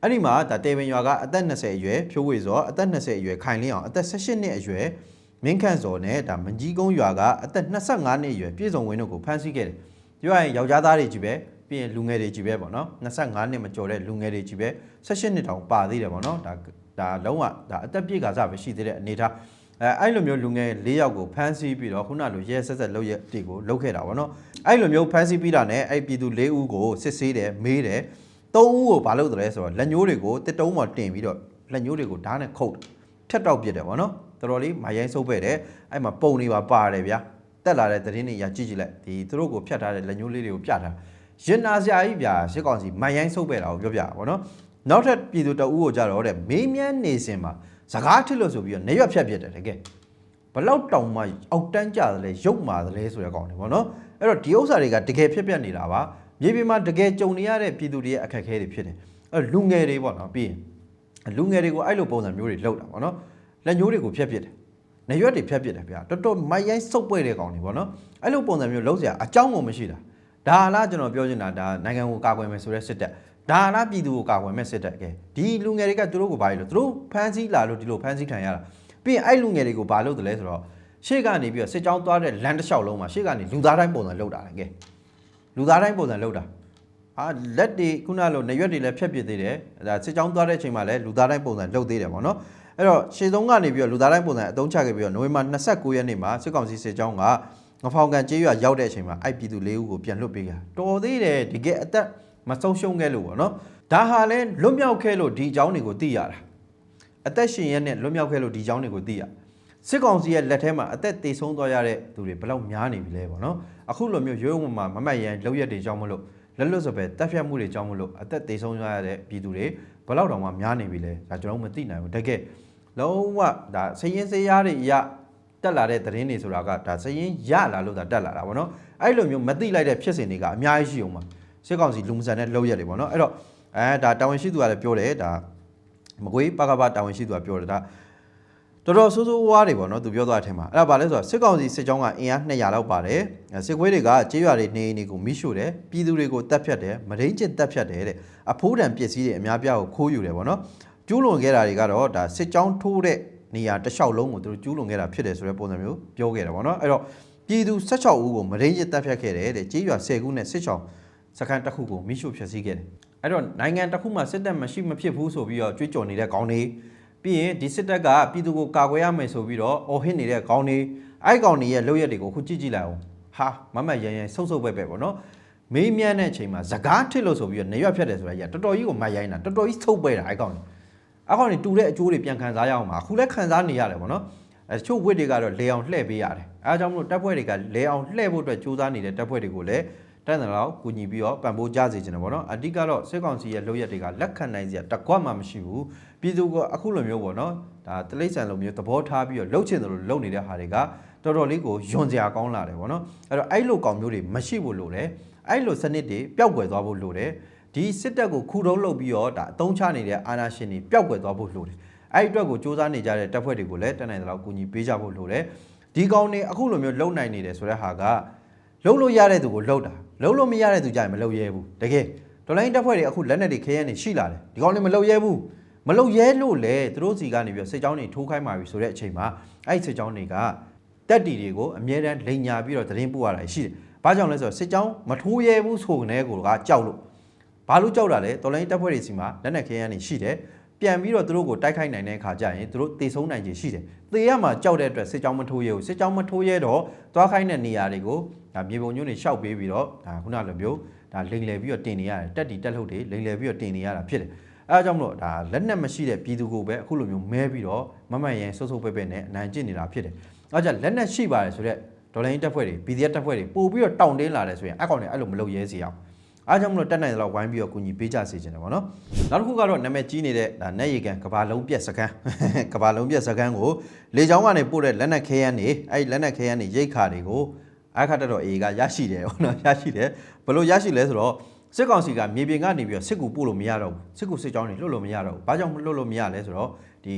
အဲ့ဒီမှာဒါတေပင်ရွာကအသက်20အရွယ်ဖြိုးဝေစောအသက်20အရွယ်ခိုင်လင်းအောင်အသက်18နှစ်အရွယ်မင်းခန့်စောနဲ့ဒါမကြီးကုန်းရွာကအသက်25နှစ်အရွယ်ပြည်စုံဝင်းတို့ကိုဖမ်းဆီးခဲ့တယ်။ပြောရရင်ယောက်ျားသားတွေကြီးပဲပြီးရင်လူငယ်တွေကြီးပဲပေါ့နော်25နှစ်မကျော်တဲ့လူငယ်တွေကြီးပဲ18နှစ်တောင်ပါသေးတယ်ပေါ့နော်ဒါဒါလုံးဝဒါအသက်ပြည့်ကစားပဲရှိသေးတဲ့အနေထား အဲအဲ့လိုမျိုးလူငယ်၄ယောက်ကိုဖမ်းဆီးပြီးတော့ခုနလိုရဲဆက်ဆက်လုပ်ရတွေကိုလုပ်ခဲ့တာပေါ့နော်အဲ့လိုမျိုးဖမ်းဆီးပြီးတာနဲ့အဲ့ပြည်သူ၄ဦးကိုစစ်ဆေးတယ်မေးတယ်သုံးဦးကိုဘာလုပ်တယ်လဲဆိုတော့လက်ညိုးတွေကိုတစ်တုံးပေါ်တင်ပြီးတော့လက်ညိုးတွေကိုဓာတ်နဲ့ခုတ်ဖြတ်တောက်ပစ်တယ်ဗောနော်တော်တော်လေးမရိုင်းဆုပ်ပဲ့တယ်အဲ့မှာပုံတွေပါပါတယ်ဗျာတက်လာတဲ့သတင်းတွေရကြည့်ကြည့်လိုက်ဒီသူတို့ကိုဖြတ်ထားတဲ့လက်ညိုးလေးတွေကိုပြထားရင်နာစရာကြီးဗျာရှစ်ကောင်စီမရိုင်းဆုပ်ပဲ့တာကိုပြောပြပါဗောနော်နောက်ထပ်ပြည်သူတအူးကိုကြတော့တဲ့မေးမြန်းနေစင်မှာ စကားထစ်လို့ဆိုပြီးတော့နေရွက်ဖြတ်ပစ်တယ်တကယ်ဘလောက်တောင်မှအောက်တန်းကြတယ်လဲရုပ်မာတယ်လဲဆိုတဲ့ကောင်တွေဗောနော်အဲ့တော့ဒီဥစ္စာတွေကတကယ်ဖြစ်ပျက်နေတာပါမြေပြင်မှာတကယ်ကြုံနေရတဲ့ပြည်သူတွေရဲ့အခက်အခဲတွေဖြစ်တယ်အဲ့လူငယ်တွေပေါ့နော်ပြီးရင်လူငယ်တွေကိုအဲ့လိုပုံစံမျိုးတွေလောက်တာပေါ့နော်လက်ညိုးတွေကိုဖျက်ပစ်တယ်နေရွက်တွေဖျက်ပစ်တယ်ဗျာတော်တော်မိုက်ရိုင်းစုပ်ပွဲတဲ့ကောင်တွေပေါ့နော်အဲ့လိုပုံစံမျိုးလုံးစရာအကြောင်းကိုမရှိတာဒါလားကျွန်တော်ပြောချင်တာဒါနိုင်ငံကိုကာကွယ်မယ်ဆိုတဲ့စစ်တပ် ဒါလားပြည်သူကိုကာကွယ်မဲ့စစ်တပ်ကဲဒီလူငယ်တွေကသူတို့ကိုဘာလို့လဲသူတို့ဖမ်းဆီးလာလို့ဒီလိုဖမ်းဆီးခံရတာပြီးရင်အဲ့လူငယ်တွေကိုဘာလုပ်တယ်လဲဆိုတော့ရှေ့ကနေပြီးတော့စစ်ကြောင်းသွားတဲ့လမ်းတစ်လျှောက်လုံးမှာရှေ့ကနေလူသားတိုင်းပုံစံလောက်တာလေကဲလူသားတိုင်းပုံစံလောက်တာဟာလက်တွေခုနလိုနေရွက်တွေလည်းဖြတ်ပစ်သေးတယ်ဒါစစ်ကြောင်းသွားတဲ့အချိန်မှာလည်းလူသားတိုင်းပုံစံလှုပ်သေးတယ်ပေါ့နော်အဲ့တော့ရှေ့ဆုံးကနေပြီးတော့လူသားတိုင်းပုံစံအသုံးချခဲ့ပြီးတော့နိုဝင်ဘာ29ရက်နေ့မှာစစ်ကောင်စီစစ်ကြောင်းကငဖောင်ကန်ကျေးရွာရောက်တဲ့အချိန်မှာအိုက်ပြည်သူ၄ဦးကိုပြန်လွတ်ပေးတာတော်သေးတယ်ဒီကဲအသက် မဆုံးရှုံးခဲ့လို့ပေါ့နော်ဒါဟာလဲလွတ်မြောက်ခဲ့လို့ဒီအကြောင်းတွေကိုသိရတာအသက်ရှင်ရက်နဲ့လွတ်မြောက်ခဲ့လို့ဒီအကြောင်းတွေကိုသိရစစ်ကောင်စီရဲ့လက်ထဲမှာအသက်သေဆုံးသွားရတဲ့သူတွေဘယ်လောက်များနေပြီလဲပေါ့နော်အခုလိုမျိုးရိုးရိုးမှမမတ်ရန်လောက်ရက်တွေကြောင်းမလို့လက်လွတ်စပယ်တက်ဖြတ်မှုတွေကြောင်းမလို့အသက်သေဆုံးရတဲ့ပြည်သူတွေဘယ်လောက်တောင်မှများနေပြီလဲဒါကျွန်တော်မသိနိုင်ဘူးတကယ်လုံးဝဒါစရင်စေးရတွေရတက်လာတဲ့သတင်းတွေဆိုတာကဒါစရင်ရလာလို့ဒါတက်လာတာပေါ့နော်အဲ့လိုမျိုးမသိလိုက်တဲ့ဖြစ်စဉ်တွေကအများကြီးရှိအောင်ပါ စစ်ကောင်စီလူမဆန်တဲ့လောက်ရက်တွေပေါ့နော်အဲ့တော့အဲဒါတာဝန်ရှိသူကလည်းပြောတယ်ဒါမကွေးပကပတာဝန်ရှိသူကပြောတယ်ဒါတော်တော်ဆိုးဆိုးဝါးတွေပေါ့နော်သူပြောသွားတဲ့အထက်မှာအဲ့ဒါဘာလဲဆိုတော့စစ်ကောင်စီစစ်ကြောင်းကအင်အား200လောက်ပါတယ်စစ်ခွေးတွေကကြေးရွာတွေနေအိမ်တွေကိုမိရှို့တယ်ပြည်သူတွေကိုတပ်ဖြတ်တယ်မရင်းကျင်တပ်ဖြတ်တယ်တဲ့အဖိုးတန်ပစ္စည်းတွေအများပြားကိုခိုးယူတယ်ပေါ့နော်ကျူးလွန်ခဲ့တာတွေကတော့ဒါစစ်ကြောင်းထိုးတဲ့နေရာတစ်လျှောက်လုံးကိုသူတို့ကျူးလွန်ခဲ့တာဖြစ်တယ်ဆိုတဲ့ပုံစံမျိုးပြောခဲ့တယ်ပေါ့နော်အဲ့တော့ပြည်သူ16ဦးကိုမရင်းကျင်တပ်ဖြတ်ခဲ့တယ်တဲ့ကြေးရွာ10ခုနဲ့စစ်ချောင်း စခန်းတစ်ခုကိုမိရှို့ဖျက်ဆီးခဲ့တယ်အဲ့တော့နိုင်ငံတစ်ခုမှာစစ်တပ်မရှိမဖြစ်ဘူးဆိုပြီးတော့ကြွေးကြော်နေတဲ့ကောင်းတွေပြီးရင်ဒီစစ်တပ်ကပြည်သူကိုကာကွယ်ရမယ်ဆိုပြီးတော့အော်ဟစ်နေတဲ့ကောင်းနေအဲ့ကောင်းနေရဲ့လုပ်ရက်တွေကိုခုကြည့်ကြည့်လိုက်အောင်ဟာမမတ်ရန်ရန်ဆုပ်ဆုပ်ပဲပဲပေါ့နော်မေးမြန်းတဲ့အချိန်မှာစကားထစ်လို့ဆိုပြီးတော့နေရွက်ဖြတ်တယ်ဆိုတာကြီးကတော်တော်ကြီးကိုမတ်ရိုင်းတာတော်တော်ကြီးဆုပ်ပဲတာအဲ့ကောင်းနေအဲ့ကောင်းနေတူတဲ့အကျိုးတွေပြန်ခံစားရအောင်ပါအခုလည်းခံစားနေရတယ်ပေါ့နော်အဲချို့ဝစ်တွေကတော့လေအောင်လှည့်ပေးရတယ်အဲအကြောင်းမလို့တပ်ဖွဲ့တွေကလေအောင်လှည့်ဖို့အတွက်ကြိုးစားနေတဲ့တပ်ဖွဲ့တွေကိုလည်း တန်းတယ်တော့ကူညီပြီးတော့ပံ့ပိုးကြစေချင်တယ်ပေါ့နော်အဓိကတော့စစ်ကောင်စီရဲ့လုပ်ရက်တွေကလက်ခံနိုင်စရာတကွမှမရှိဘူးပြည်သူကအခုလိုမျိုးပေါ့နော်ဒါတလိမ့်ဆန်လိုမျိုးသဘောထားပြီးတော့လှုပ်ချင်တယ်လို့လုပ်နေတဲ့ဟာတွေကတော်တော်လေးကိုယွန်စရာကောင်းလာတယ်ပေါ့နော်အဲ့တော့အဲ့လိုကောင်မျိုးတွေမရှိဖို့လိုတယ်အဲ့လိုစနစ်တွေပျောက်ကွယ်သွားဖို့လိုတယ်ဒီစစ်တပ်ကိုခုတုံးလုပ်ပြီးတော့ဒါအသုံးချနေတဲ့အာဏာရှင်တွေပျောက်ကွယ်သွားဖို့လိုတယ်အဲ့ဒီအတွက်ကိုစ조사နေကြတဲ့တပ်ဖွဲ့တွေကိုလည်းတက်နိုင်တဲ့လောက်ကူညီပေးကြဖို့လိုတယ်ဒီကောင်တွေအခုလိုမျိုးလုံနိုင်နေတယ်ဆိုတဲ့ဟာက လုံးလို့ရတဲ့သူကိုလှုပ်တာလုံးလို့မရတဲ့သူကြရင်မလှုပ်ရဲဘူးတကယ်ဒေါ်လာရင်းတပ်ဖွဲ့တွေအခုလက်နက်တွေခဲရနေရှိလာတယ်ဒီကောင်တွေမလုံရဲဘူးမလုံရဲလို့လေသူတို့စီကနေပြီးတော့စစ်ကြောင်းတွေထိုးခိုင်းมาပြီဆိုတဲ့အချိန်မှာအဲ့ဒီစစ်ကြောင်းတွေကတက်တီတွေကိုအမြဲတမ်းလိန်ညာပြီးတော့သတင်းပို့ရတာရှိတယ်ဘာကြောင့်လဲဆိုတော့စစ်ကြောင်းမထိုးရဲဘူးဆိုကနေကိုကကြောက်လို့ဘာလို့ကြောက်တာလဲတော်လိုင်းတပ်ဖွဲ့တွေစီမှာလက်နက်ခဲယမ်းတွေရှိတယ် ပြန်ပြီးတော့သူတို့ကိုတိုက်ခိုက်နိုင်တဲ့အခါကျရင်သူတို့တေဆုံးနိုင်ခြေရှိတယ်တေရမှာကြောက်တဲ့အတွက်စစ်ကြောင်းမထိုးရဲဘူးစစ်ကြောင်းမထိုးရဲတော့သွားခိုင်းတဲ့နေရာတွေကိုဒါမြေပုံညွန့်တွေရှောက်ပေးပြီးတော့ဒါခုနလိုမျိုးဒါလိန်လည်ပြီးတော့တင်နေရတယ်တက်တီတက်လှုပ်တွေလိန်လည်ပြီးတော့တင်နေရတာဖြစ်တယ်အဲအကြောင့်မလို့ဒါလက်နက်မရှိတဲ့ပြည်သူကိုပဲအခုလိုမျိုးမဲပြီးတော့မမတ်ရင်ဆုပ်ဆုပ်ပဲပဲနဲ့အနိုင်ကျင့်နေတာဖြစ်တယ်အဲကြောင့်လက်နက်ရှိပါတယ်ဆိုတော့ဒေါ်လာရင်းတပ်ဖွဲ့တွေ PDF တပ်ဖွဲ့တွေပို့ပြီးတော့တောင်းတင်းလာတယ်ဆိုရင်အကောင်တွေအဲ့လိုမလုပ်ရဲစေအောင် အားကြောင့်မလို့တက်နိုင်တယ်လို့ဝိုင်းပြီးတော့ကူညီပေးကြစေချင်တယ်ပေါ့နော်နောက်တစ်ခုကတော့နာမည်ကြီးနေတဲ့ဒါနက်ရီကန်ကဘာလုံးပြက်စကန်ကဘာလုံးပြက်စကန်ကိုလေချောင်းကနေပို့တဲ့လက်နက်ခဲယမ်းနေအဲ့ဒီလက်နက်ခဲယမ်းနေရိတ်ခါတွေကိုအခါတက်တော့အေကရရှိတယ်ပေါ့နော်ရရှိတယ်ဘယ်လိုရရှိလဲဆိုတော့စစ်ကောင်စီကမြေပြင်ကနေပြီးတော့စစ်ကူပို့လို့မရတော့ဘူးစစ်ကူစစ်ကြောင်းတွေလွတ်လို့မရတော့ဘူးဘာကြောင့်မလွတ်လို့မရလဲဆိုတော့ဒီ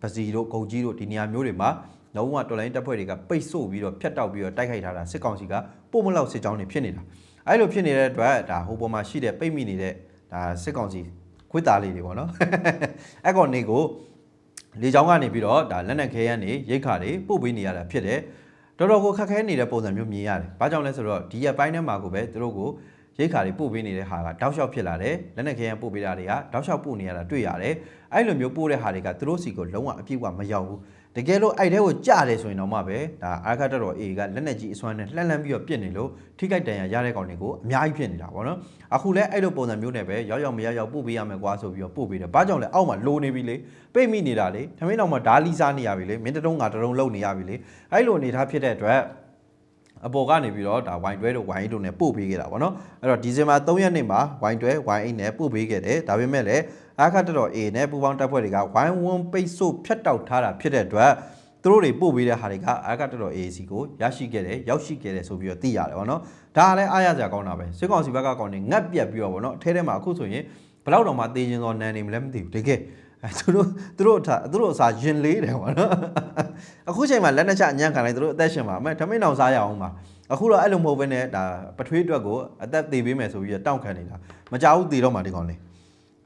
ပစီတို့ဂုံကြီးတို့ဒီနေရာမျိုးတွေမှာလုံးဝတော်လိုင်းတပ်ဖွဲ့တွေကပိတ်ဆို့ပြီးတော့ဖျက်တောက်ပြီးတော့တိုက်ခိုက်ထားတာစစ်ကောင်စီကပို့မလောက်စစ်ကြောင်းတွေဖြစ်နေတာ အဲ့လိုဖြစ်နေတဲ့အတွက်ဒါဟိုပေါ်မှာရှိတဲ့ပိတ်မိနေတဲ့ဒါစစ်ကောင်စီခွေးသားလေးတွေပေါ့နော်အဲ့ကောင်နေကိုလေချောင်းကနေပြီးတော့ဒါလက်နက်ခဲယမ်းနေရိတ်ခါတွေပို့ပေးနေရတာဖြစ်တယ်တော်တော်ကိုခက်ခဲနေတဲ့ပုံစံမျိုးမြင်ရတယ်။ဘာကြောင့်လဲဆိုတော့ဒီရက်ပိုင်းထဲမှာကိုပဲသူတို့ကိုရိတ်ခါတွေပို့ပေးနေတဲ့ဟာကတောက်လျှောက်ဖြစ်လာတယ်။လက်နက်ခဲယမ်းပို့ပေးတာတွေကတောက်လျှောက်ပို့နေရတာတွေ့ရတယ်။အဲ့လိုမျိုးပို့တဲ့ဟာတွေကသူတို့စီကိုလုံးဝအပြည့်အဝမရောက်ဘူး။ တကယ်လို့အဲ့တဲကိုကြားတယ်ဆိုရင်တော့မှပဲဒါအာခတ်တက်တော် A ကလက်နက်ကြီးအစွမ်းနဲ့လှမ်းလှမ်းပြီးတော့ပြစ်နေလို့ထိခိုက်ဒဏ်ရာရတဲ့ကောင်တွေကိုအများကြီးဖြစ်နေတာပေါ့နော်အခုလဲအဲ့လိုပုံစံမျိုးနဲ့ပဲရောက်ရောက်မရောက်ရောက်ပို့ပေးရမယ်ကွာဆိုပြီးတော့ပို့ပေးတယ်ဘာကြောင့်လဲအောက်မှာလိုနေပြီလေပိတ်မိနေတာလေထမင်းတော်မှာဓာလီစားနေရပြီလေမင်းတတုံးငါတတုံးလုံနေရပြီလေအဲ့လိုအနေထားဖြစ်တဲ့အတွက်အပေါ်ကနေပြီးတော့ဒါဝိုင်တွဲတို့ဝိုင်အိတ်တို့နဲ့ပို့ပေးခဲ့တာပေါ့နော်အဲ့တော့ဒီဇင်ဘာ3ရက်နေ့မှာဝိုင်တွဲဝိုင်အိတ်နဲ့ပို့ပေးခဲ့တယ်ဒါပေမဲ့လည်း အာခတ်တက်တော် A နဲ့ပူပေါင်းတပ်ဖွဲ့တွေကဝိုင်ဝန်းပိတ်ဆို့ဖြတ်တောက်ထားတာဖြစ်တဲ့အတွက်သူတို့တွေပို့ပေးတဲ့ဟာတွေကအာကတော်တော် AC ကိုရရှိခဲ့တယ်ရောက်ရှိခဲ့တယ်ဆိုပြီးတော့သိရတယ်ဗောနော်ဒါကလည်းအားရစရာကောင်းတာပဲစစ်ကောင်စီဘက်ကကောင်းနေငတ်ပြက်ပြီးတော့ဗောနော်အထဲထဲမှာအခုဆိုရင်ဘယ်လောက်တော့မှတေးချင်းသောနန်းနေမလဲမသိဘူးတကယ်အဲသူတို့သူတို့အထသူတို့အစာရင်လေးတယ်ဗောနော်အခုချိန်မှာလက်နှစ်ချအညံ့ခံလိုက်သူတို့အသက်ရှင်ပါအမေထမင်းတောင်စားရအောင်ပါအခုတော့အဲ့လိုမဟုတ်ဘဲနဲ့ဒါပထွေးအတွက်ကိုအသက်သေးပေးမယ်ဆိုပြီးတော့တောင့်ခံနေတာမကြောက်ဘူးသေတော့မှဒီကောင်လေး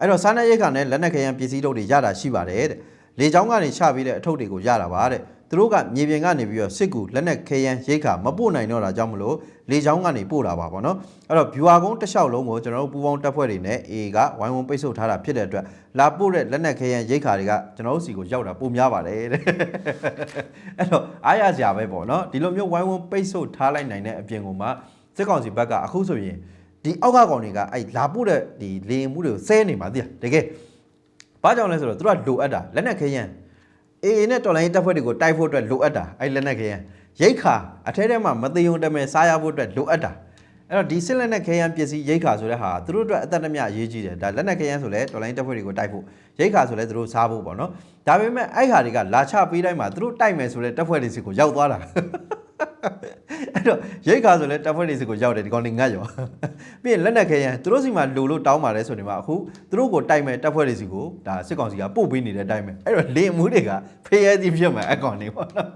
အဲ့တော့စားနပ်ရိက္ခာနဲ့လက်နက်ခဲယမ်းပစ္စည်းတို့တွေရတာရှိပါတယ်တဲ့လေချောင်းကနေချပြီးတဲ့အထုပ်တွေကိုရတာပါတဲ့သူတို့ကမြေပြင်ကနေပြီးတော့စစ်ကူလက်နက်ခဲယမ်းရိက္ခာမပို့နိုင်တော့တာကြောင့်မလို့လေချောင်းကနေပို့တာပါဗောနော်အဲ့တော့ viewer ကုန်းတစ်လျှောက်လုံးကိုကျွန်တော်တို့ပူပေါင်းတပ်ဖွဲ့တွေနဲ့ A ကဝိုင်းဝန်းပိတ်ဆို့ထားတာဖြစ်တဲ့အတွက်လာပို့တဲ့လက်နက်ခဲယမ်းရိက္ခာတွေကကျွန်တော်တို့စီကိုရောက်တာပုံများပါတယ်တဲ့အဲ့တော့အားရစရာပဲပေါ့နော်ဒီလိုမျိုးဝိုင်းဝန်းပိတ်ဆို့ထားလိုက်နိုင်တဲ့အပြင်ကမှစစ်ကောင်စီဘက်ကအခုဆိုရင် ဒီအောက်ကကောင်တွေကအဲ့လာပို့တဲ့ဒီလေရင်မှုတွေကိုဆဲနေမှာသိလားတကယ်ဘာကြောင့်လဲဆိုတော့သူကလိုအပ်တာလက်နက်ခဲယမ်းအေအေနဲ့တော်လိုင်းတပ်ဖွဲ့တွေကိုတိုက်ဖို့အတွက်လိုအပ်တာအဲ့လက်နက်ခဲယမ်းရိတ်ခါအထဲထဲမှာမသေးုံတမဲစားရဖို့အတွက်လိုအပ်တာအဲ့တော့ဒီစစ်လက်နက်ခဲယမ်းပစ္စည်းရိတ်ခါဆိုတဲ့ဟာသူတို့အတွက်အသက်တမျှအရေးကြီးတယ်ဒါလက်နက်ခဲယမ်းဆိုလဲတော်လိုင်းတပ်ဖွဲ့တွေကိုတိုက်ဖို့ရိတ်ခါဆိုလဲသူတို့စားဖို့ပေါ့နော်ဒါပေမဲ့အဲ့ဟာတွေကလာချပေးတိုင်းမှာသူတို့တိုက်မယ်ဆိုတဲ့တပ်ဖွဲ့တွေစီကိုရောက်သွားတာ အဲ့တော့ရိတ်ခါဆိုလဲတပ်ဖွဲ့တွေစီကိုရောက်တယ်ဒီကောင်တွေငတ်ရောပြီးရင်လက်နက်ခဲရန်သူတို့စီမှာလိုလို့တောင်းပါတယ်ဆိုနေမှာအခုသူတို့ကိုတိုက်မဲ့တပ်ဖွဲ့တွေစီကိုဒါစစ်ကောင်စီကပို့ပေးနေတဲ့တိုက်မဲ့အဲ့တော့လေမှုတွေကဖေးရဲသည်ဖြစ်မှာအကောင်တွေပေါ့နော်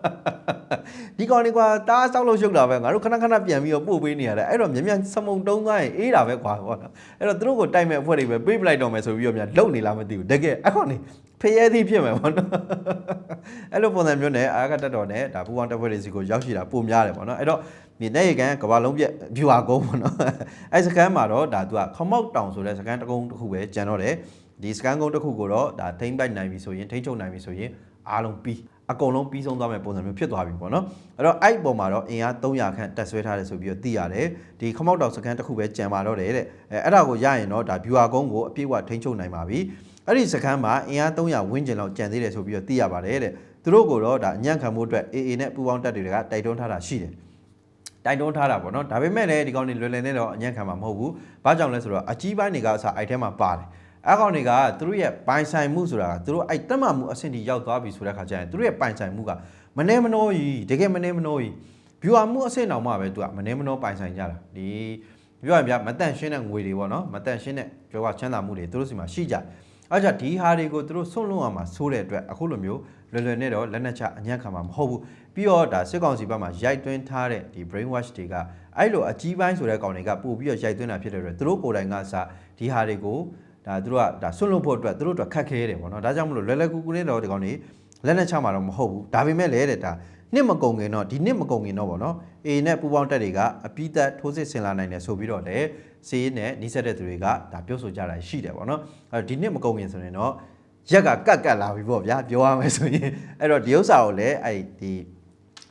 ဒီကောင်တွေကတားဆောက်လို့ရှုပ်တာပဲငါတို့ခဏခဏပြန်ပြီးတော့ပို့ပေးနေရတယ်အဲ့တော့မြန်မြန်စမုံတုံးသွားရင်အေးတာပဲကွာပေါ့နော်အဲ့တော့သူတို့ကိုတိုက်မဲ့အဖွဲ့တွေပဲပေးပလိုက်တော့မယ်ဆိုပြီးတော့မြန်လုံနေလားမသိဘူးတကယ်အကောင်တွေ ဖေးရဲသည်ဖြစ်မှာပေါ့နော်အဲ့လိုပုံစံမျိုးနဲ့အာကတက်တော်နဲ့ဒါပူပေါင်းတပ်ဖွဲ့တွေစီကိုရောက်ရှိတာပုံများတယ်ပေါ့နော်အဲ့တော့မြေနေရေကန်ကဘာလုံးပြက် viewer ကုန်းပေါ့နော်အဲ့စကန်မှာတော့ဒါသူကခမောက်တောင်ဆိုတဲ့စကန်တကုန်းတစ်ခုပဲကျန်တော့တယ်ဒီစကန်ကုန်းတစ်ခုကိုတော့ဒါထိမ့်ပိုက်နိုင်ပြီဆိုရင်ထိမ့်ချုပ်နိုင်ပြီဆိုရင်အားလုံးပြီးအကုန်လုံးပြီးဆုံးသွားမယ့်ပုံစံမျိုးဖြစ်သွားပြီပေါ့နော်အဲ့တော့အဲ့ပုံမှာတော့အင်အား300ခန့်တက်ဆွဲထားတယ်ဆိုပြီးတော့သိရတယ်ဒီခမောက်တောင်စကန်တစ်ခုပဲကျန်ပါတော့တယ်တဲ့အဲအဲ့ဒါကိုရရင်တော့ဒါ viewer ကုန်းကိုအပြည့်အဝထိမ့်ချုပ်နိုင်ပါပြီ အဲ့ဒီစကန်မှာအင်အား300ဝန်းကျင်လောက်ကျန်သေးတယ်ဆိုပြီးတော့သိရပါတယ်တဲ့သူတို့ကိုတော့ဒါအညံ့ခံမှုအတွက် AA နဲ့ပူးပေါင်းတပ်တွေကတိုက်တွန်းထားတာရှိတယ်တိုင်တွန်းထားတာပေါ့နော်ဒါပေမဲ့လည်းဒီကောင်တွေလွယ်လွယ်နဲ့တော့အညံ့ခံမှာမဟုတ်ဘူးဘာကြောင့်လဲဆိုတော့အကြီးပိုင်းတွေကအစားအိုက်ထဲမှာပါတယ်အဲ့ကောင်တွေကသူတို့ရဲ့ပိုင်ဆိုင်မှုဆိုတာကသူတို့အဲ့တက်မှမှုအဆင့်ကြီးရောက်သွားပြီဆိုတဲ့ခါကျရင်သူတို့ရဲ့ပိုင်ဆိုင်မှုကမနေမနှောကြီးတကယ်မနေမနှောကြီး viewer မှုအဆင့်တောင်မှပဲသူကမနေမနှောပိုင်ဆိုင်ကြတာဒီပြောရရင်ဗျမတန့်ရှင်းတဲ့ငွေတွေပေါ့နော်မတန့်ရှင်းတဲ့ပြောကချမ်းသာမှုတွေသူတို့စီမှာရှိကြတယ် အဲ့ကြင့်ဒီဟာတွေကိုသူတို့ဆွန့်လွတ်အောင်မှာဆိုးတဲ့အတွက်အခုလိုမျိုးလွယ်လွယ်နဲ့တော့လက်နက်ချအညံ့ခံမှာမဟုတ်ဘူးပြီးတော့ဒါစစ်ကောင်စီဘက်မှာရိုက်သွင်းထားတဲ့ဒီ brain wash တွေကအဲ့လိုအကြီးပိုင်းဆိုတဲ့ကောင်တွေကပို့ပြီးတော့ရိုက်သွင်းတာဖြစ်တဲ့အတွက်သူတို့ကိုယ်တိုင်ကစဒီဟာတွေကိုဒါသူတို့ကဒါဆွန့်လွတ်ဖို့အတွက်သူတို့အတွက်ခက်ခဲတယ်ပေါ့နော်ဒါကြောင့်မလို့လွယ်လွယ်ကူကူလေးတော့ဒီကောင်တွေလက်နဲ့ချမှာတော့မဟုတ်ဘူးဒါပေမဲ့လည်းတဲ့ဒါနှစ်မကုံခင်တော့ဒီနှစ်မကုံခင်တော့ပေါ့နော်အေနဲ့ပူပေါင်းတက်တွေကအပိသက်ထိုးစစ်ဆင်လာနိုင်တယ်ဆိုပြီးတော့လည်း စီးနဲ့နှိစက်တဲ့သူတွေကဒါပြောဆိုကြတာရှိတယ်ပေါ့နော်အဲဒီနှစ်မကုံခင်ဆိုရင်တော့ရက်ကကတ်ကတ်လာပြီပေါ့ဗျာပြောရမယ်ဆိုရင်အဲ့တော့ဒီဥစ္စာကိုလည်းအဲ့ဒီ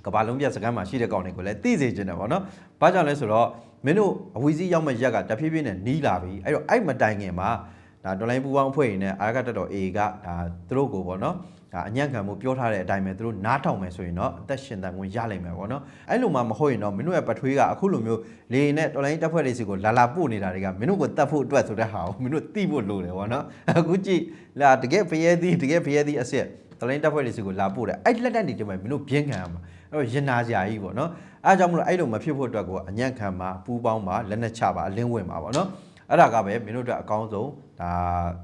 ကဘာလုံးပြစကန်မှာရှိတဲ့ကောင်တွေကိုလည်းသိစေချင်တယ်ဗောနော်။ဘာကြောင့်လဲဆိုတော့မင်းတို့အဝီစီရောက်မဲ့ရက်ကတဖြည်းဖြည်းနဲ့နီးလာပြီ။အဲ့တော့အဲ့မတိုင်ခင်မှာဒါဒေါ်လိုင်းပူပေါင်းအဖွဲ့ရင်းနဲ့အာရကတက်တော် A ကဒါသူတို့ကိုဗောနော်။ ဒါအညံ့ခံမှုပြောထားတဲ့အတိုင်းပဲသူတို့နားထောင်မယ်ဆိုရင်တော့အသက်ရှင်တန်ခွင့်ရလိမ့်မယ်ဗောနော်။အဲ့လိုမှမဟုတ်ရင်တော့မင်းတို့ရဲ့ပထွေးကအခုလိုမျိုးလေနဲ့ဒေါ်လိုင်းတက်ဖွဲ့တွေစီကိုလာလာပို့နေတာတွေကမင်းတို့ကိုတတ်ဖို့အတွက်ဆိုတဲ့ဟာကိုမင်းတို့သိဖို့လိုတယ်ဗောနော်။အခုကြည့်လာတကယ်ဖျဲသီးတကယ်ဖျဲသီးအစ်စ်ဒေါ်လိုင်းတက်ဖွဲ့တွေစီကိုလာပို့တယ်အဲ့လက်တက်တွေတည်းမှာမင်းတို့ပြင်းခံရမှာ။အဲ့တော့ရင်နာစရာကြီးပေါ့နော်အဲဒါကြောင့်မလို့အဲ့လိုမဖြစ်ဖို့အတွက်ကိုအညံ့ခံပါပူးပေါင်းပါလက်နဲ့ချပါအလင်းဝင်ပါပေါ့နော် အဲ့ဒါကပဲမင်းတို့အတွက်အကောင်းဆုံးဒါ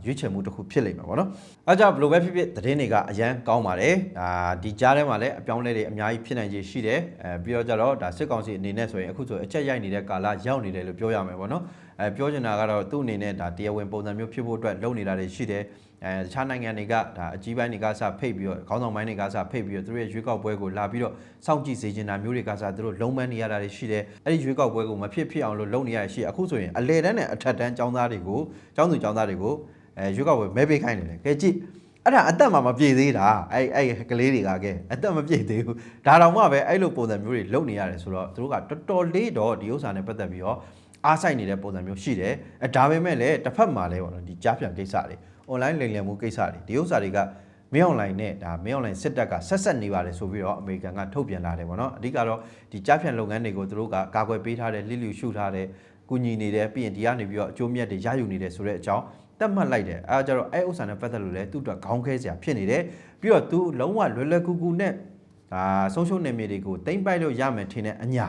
ရွေးချယ်မှုတစ်ခုဖြစ်လိမ့်မယ်ပေါ့နော်အဲကြောင့်ဘယ်လိုပဲဖြစ်ဖြစ်သတင်းတွေကအရန်ကောင်းပါတယ်ဒါဒီကြားထဲမှာလည်းအပြောင်းအလဲတွေအများကြီးဖြစ်နိုင်ခြေရှိတယ်အဲပြီးတော့ကြတော့ဒါစစ်ကောင်စီအနေနဲ့ဆိုရင်အခုဆိုအချက်ရိုက်နေတဲ့ကာလရောက်နေတယ်လို့ပြောရမယ်ပေါ့နော်အဲပြောချင်တာကတော့သူ့အနေနဲ့ဒါတရားဝင်ပုံစံမျိုးဖြစ်ဖို့အတွက်လုပ်နေတာတွေရှိတယ် အဲတခြားနိုင်ငံတွေကဒါအကြီးပိုင်းတွေကစဖိတ်ပြီးတော့ခေါင်းဆောင်ပိုင်းတွေကစဖိတ်ပြီးတော့သူတို့ရဲ့ရွေးကောက်ပွဲကိုလာပြီးတော့စောင့်ကြည့်စေချင်တာမျိုးတွေကစသူတို့လုံးပန်းနေရတာတွေရှိတယ်အဲ့ဒီရွေးကောက်ပွဲကိုမဖြစ်ဖြစ်အောင်လို့လုပ်နေရရှိအခုဆိုရင်အလေတန်းနဲ့အထက်တန်းចောင်းသားတွေကိုចောင်းသူចောင်းသားတွေကိုအဲရွေးကောက်ပွဲမဲပေးခိုင်းနေတယ်ကဲကြည့်အဲ့ဒါအသက်မှမပြေသေးတာအဲ့အဲ့ကလေးတွေကကဲအသက်မပြေသေးဘူးဒါတောင်မှပဲအဲ့လိုပုံစံမျိုးတွေလုပ်နေရတယ်ဆိုတော့သူတို့ကတော်တော်လေးတော့ဒီဥစ္စာနဲ့ပတ်သက်ပြီးတော့အားဆိုင်နေတဲ့ပုံစံမျိုးရှိတယ်အဲဒါပေမဲ့လည်းတစ်ဖက်မှာလည်းပေါ့နော်ဒီကြားပြန်ကိစ္စတွေ online လိမ်လည်မှုကိစ္စတွေဒီဥစ္စာတွေကမင်း online နဲ့ဒါမင်း online စစ်တပ်ကဆက်ဆက်နေပါတယ်ဆိုပြီးတော့အမေရိကန်ကထုတ်ပြန်လာတယ်ပေါ့နော်အဓိကတော့ဒီကြားဖြန်လုပ်ငန်းတွေကိုသူတို့ကကာကွယ်ပေးထားတယ်လိလူရှုထားတယ်ကူညီနေတယ်ပြီးရင်ဒီကနေပြီးတော့အကျိုးမြတ်တွေရယူနေတယ်ဆိုတဲ့အကြောင်းတတ်မှတ်လိုက်တယ်အဲဒါကြတော့အဲဥစ္စာနဲ့ပတ်သက်လို့လည်းသူ့အတွက်ခေါင်းခဲစရာဖြစ်နေတယ်ပြီးတော့သူလုံးဝလွယ်လွယ်ကူကူနဲ့ဒါဆုံးရှုံးနေမြေတွေကိုတိမ့်ပိုက်လို့ရမယ်ထင်တဲ့အညာ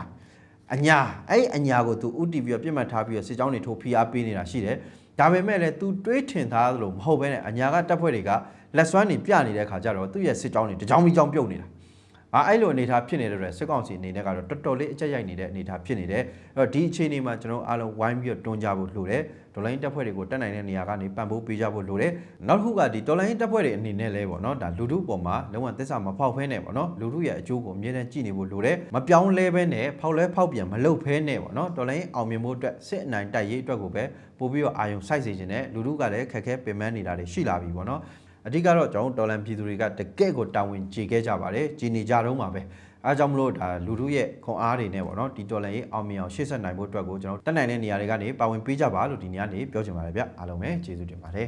အညာအဲ့အညာကိုသူဥတီပြီးတော့ပြစ်မှတ်ထားပြီးတော့စစ်ကြောင်းတွေထိုးဖိအားပေးနေတာရှိတယ် ဒါပေမဲ့လည်း तू တွေးထင်သားသလိုမဟုတ်ဘဲနဲ့အညာကတက်ဖွဲ့တွေကလက်စွမ်းနေပြနေတဲ့ခါကျတော့သူ့ရဲ့စစ်ကြောင်းတွေတကြောင်ပြီးကြောင်ပြုတ်နေတာ။ အာအဲ့လိုအနေအထားဖြစ်နေတဲ့အတွက်စစ်ကောင်စီအနေနဲ့ကတော့တော်တော်လေးအကြက်ရိုက်နေတဲ့အနေအထားဖြစ်နေတယ်။အဲ့တော့ဒီအခြေအနေမှာကျွန်တော်အားလုံးဝိုင်းပြီးတော့တွန်းကြဖို့လိုတယ်။ဒေါ်လာရင်းတက်ဖွဲ့တွေကိုတက်နိုင်တဲ့နေရာကနေပံ့ပိုးပေးကြဖို့လိုတယ်။နောက်တစ်ခုကဒီဒေါ်လာရင်းတက်ဖွဲ့တွေအနေနဲ့လဲပေါ့နော်ဒါလူထုပေါ်မှာလုံးဝသစ္စာမဖောက်ဖဲနဲ့ပေါ့နော်လူထုရဲ့အကျိုးကိုအမြဲတမ်းကြည့်နေဖို့လိုတယ်။မပြောင်းလဲဘဲနဲ့ဖောက်လဲဖောက်ပြန်မလုပ်ဖဲနဲ့ပေါ့နော်ဒေါ်လာရင်းအောင်မြင်ဖို့အတွက်စစ်အနိုင်တိုက်ရေးအတွက်ကိုပဲပို့ပြီးတော့အာယုံစိုက်စေခြင်းနဲ့လူထုကလည်းခက်ခဲပင်ပန်းနေတာတွေရှိလာပြီပေါ့နော်။ အဓိကတော့ကျွန်တော်ဒေါ်လန်ပြည်သူတွေကတကယ့်ကိုတာဝန်ကြေခဲ့ကြပါတယ်။ကြီးနေကြတော့မှာပဲ။အဲကြောင့်မလို့ဒါလူထုရဲ့ခွန်အားတွေနဲ့ပေါ့နော်ဒီတော်လန်ရေးအောင်မြင်အောင်ရှေ့ဆက်နိုင်ဖို့အတွက်ကိုကျွန်တော်တက်နိုင်တဲ့နေရာတွေကနေပါဝင်ပေးကြပါလို့ဒီနေ့ကနေပြောချင်ပါတယ်ဗျအားလုံးပဲကျေးဇူးတင်ပါတယ်